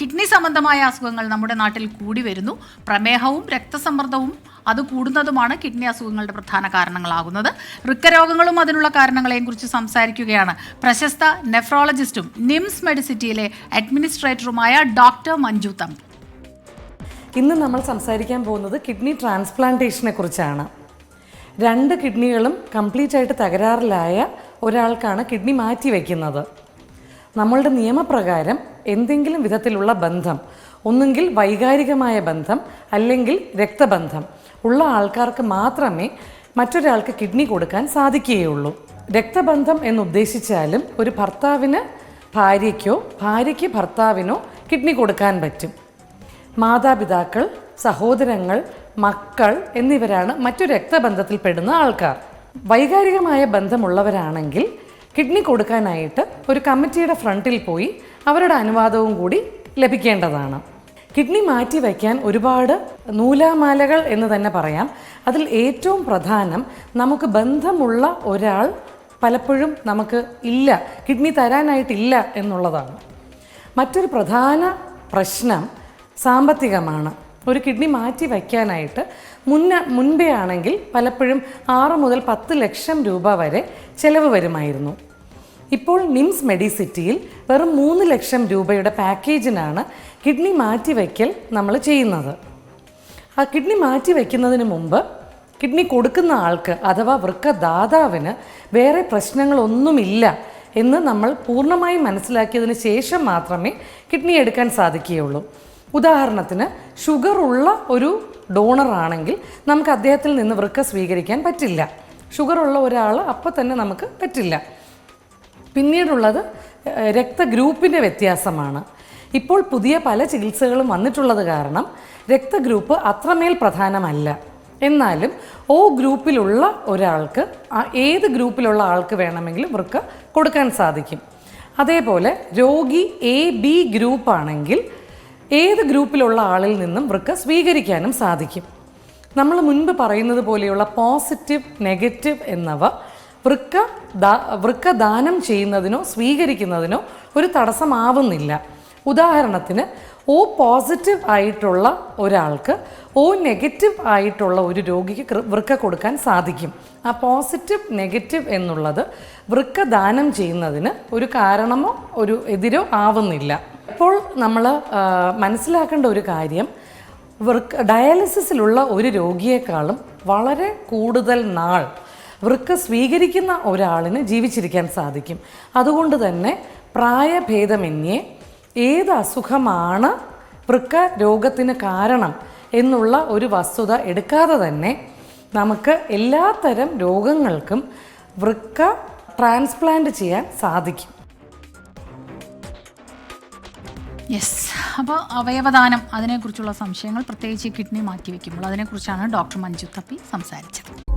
Kidney സംബന്ധമായ അസുഖങ്ങൾ നമ്മുടെ നാട്ടിൽ കൂടി വരുന്നു. പ്രമേഹവും രക്തസമ്മർദ്ദവും അത് കൂടുന്നതുമാണ് കിഡ്നി അസുഖങ്ങളുടെ പ്രധാന കാരണങ്ങളാകുന്നത്. വൃക്കരോഗങ്ങളും അതിനുള്ള കാരണങ്ങളെയും കുറിച്ച് സംസാരിക്കുകയാണ് പ്രശസ്ത നെഫ്രോളജിസ്റ്റും നിംസ് മെഡിസിറ്റിയിലെ അഡ്മിനിസ്ട്രേറ്ററുമായ ഡോക്ടർ മഞ്ജു തമ്പി. ഇന്ന് നമ്മൾ സംസാരിക്കാൻ പോകുന്നത് കിഡ്നി ട്രാൻസ്പ്ലാന്റേഷനെ കുറിച്ചാണ്. രണ്ട് കിഡ്നികളും കംപ്ലീറ്റ് ആയിട്ട് തകരാറിലായ ഒരാൾക്കാണ് കിഡ്നി മാറ്റി വയ്ക്കുന്നത് നമ്മളുടെ നിയമപ്രകാരം എന്തെങ്കിലും വിധത്തിലുള്ള ബന്ധം ഒന്നുകിൽ വൈകാരികമായ ബന്ധം അല്ലെങ്കിൽ രക്തബന്ധം ഉള്ള ആൾക്കാർക്ക് മാത്രമേ മറ്റൊരാൾക്ക് കിഡ്നി കൊടുക്കാൻ സാധിക്കുകയുള്ളൂ. രക്തബന്ധം എന്നുദ്ദേശിച്ചാലും ഒരു ഭർത്താവിന് ഭാര്യയ്ക്കോ ഭാര്യയ്ക്ക് ഭർത്താവിനോ കിഡ്നി കൊടുക്കാൻ പറ്റും. മാതാപിതാക്കൾ സഹോദരങ്ങൾ മക്കൾ എന്നിവരാണ് മറ്റു രക്തബന്ധത്തിൽപ്പെടുന്ന ആൾക്കാർ. വൈകാരികമായ ബന്ധമുള്ളവരാണെങ്കിൽ കിഡ്നി കൊടുക്കാനായിട്ട് ഒരു കമ്മിറ്റിയുടെ ഫ്രണ്ടിൽ പോയി അവരുടെ അനുവാദവും കൂടി ലഭിക്കേണ്ടതാണ്. കിഡ്നി മാറ്റി വയ്ക്കാൻ ഒരുപാട് നൂലാമാലകൾ എന്ന് തന്നെ പറയാം. അതിൽ ഏറ്റവും പ്രധാനം നമുക്ക് ബന്ധമുള്ള ഒരാൾ പലപ്പോഴും നമുക്ക് ഇല്ല കിഡ്നി തരാനായിട്ടില്ല എന്നുള്ളതാണ്. മറ്റൊരു പ്രധാന പ്രശ്നം സാമ്പത്തികമാണ്. ഒരു കിഡ്നി മാറ്റി വയ്ക്കാനായിട്ട് മുന്ന മുൻപേ ആണെങ്കിൽ പലപ്പോഴും ആറ് മുതൽ പത്ത് ലക്ഷം രൂപ വരെ ചിലവ് വരുമായിരുന്നു. ഇപ്പോൾ നിംസ് മെഡിസിറ്റിയിൽ വെറും മൂന്ന് ലക്ഷം രൂപയുടെ പാക്കേജിനാണ് കിഡ്നി മാറ്റി വയ്ക്കൽ നമ്മൾ ചെയ്യുന്നത്. ആ കിഡ്നി മാറ്റി വയ്ക്കുന്നതിന് മുമ്പ് കിഡ്നി കൊടുക്കുന്ന ആൾക്ക് അഥവാ വൃക്കദാതാവിന് വേറെ പ്രശ്നങ്ങളൊന്നുമില്ല എന്ന് നമ്മൾ പൂർണമായും മനസ്സിലാക്കിയതിന് ശേഷം മാത്രമേ കിഡ്നി എടുക്കാൻ സാധിക്കുകയുള്ളൂ. ഉദാഹരണത്തിന് ഷുഗർ ഉള്ള ഒരു ഡോണർ ആണെങ്കിൽ നമുക്ക് അദ്ദേഹത്തിൽ നിന്ന് വൃക്ക സ്വീകരിക്കാൻ പറ്റില്ല. ഷുഗർ ഉള്ള ഒരാൾ അപ്പോൾ തന്നെ നമുക്ക് പറ്റില്ല. പിന്നീടുള്ളത് രക്തഗ്രൂപ്പിന്റെ വ്യത്യാസമാണ്. ഇപ്പോൾ പുതിയ പല ചികിത്സകളും വന്നിട്ടുള്ളത് കാരണം രക്തഗ്രൂപ്പ് അത്രമേൽ പ്രധാനമല്ല. എന്നാലും ഓ ഗ്രൂപ്പിലുള്ള ഒരാൾക്ക് ഏത് ഗ്രൂപ്പിലുള്ള ആൾക്ക് വേണമെങ്കിലും വൃക്ക കൊടുക്കാൻ സാധിക്കും. അതേപോലെ രോഗി എ ബി ഗ്രൂപ്പാണെങ്കിൽ ഏത് ഗ്രൂപ്പിലുള്ള ആളിൽ നിന്നും വൃക്ക സ്വീകരിക്കാനും സാധിക്കും. നമ്മൾ മുൻപ് പറയുന്നത് പോലെയുള്ള പോസിറ്റീവ് നെഗറ്റീവ് എന്നിവ വൃക്ക വൃക്ക ദാനം ചെയ്യുന്നതിനോ സ്വീകരിക്കുന്നതിനോ ഒരു തടസ്സമാവുന്നില്ല. ഉദാഹരണത്തിന് ഓ പോസിറ്റീവ് ആയിട്ടുള്ള ഒരാൾക്ക് ഓ നെഗറ്റീവ് ആയിട്ടുള്ള ഒരു രോഗിക്ക് വൃക്ക കൊടുക്കാൻ സാധിക്കും. ആ പോസിറ്റീവ് നെഗറ്റീവ് എന്നുള്ളത് വൃക്ക ദാനം ചെയ്യുന്നതിന് ഒരു കാരണമോ ഒരു എതിരോ ആവുന്നില്ല. ഇപ്പോൾ നമ്മൾ മനസ്സിലാക്കേണ്ട ഒരു കാര്യം വൃക്ക ഡയാലിസിസിലുള്ള ഒരു രോഗിയെക്കാളും വളരെ കൂടുതൽ നാൾ വൃക്ക സ്വീകരിക്കുന്ന ഒരാളിന് ജീവിച്ചിരിക്കാൻ സാധിക്കും. അതുകൊണ്ട് തന്നെ പ്രായഭേദമന്യേ ഏത് അസുഖമാണ് വൃക്ക രോഗത്തിന് കാരണം എന്നുള്ള ഒരു വസ്തുത എടുക്കാതെ തന്നെ നമുക്ക് എല്ലാത്തരം രോഗങ്ങൾക്കും വൃക്ക ട്രാൻസ്പ്ലാന്റ് ചെയ്യാൻ സാധിക്കും. യെസ് അപ്പോൾ അവയവദാനം അതിനെക്കുറിച്ചുള്ള സംശയങ്ങൾ പ്രത്യേകിച്ച് കിഡ്നി മാറ്റിവെക്കുമ്പോൾ അതിനെക്കുറിച്ചാണ് ഡോക്ടർ മഞ്ജു തപ്പി സംസാരിച്ചത്.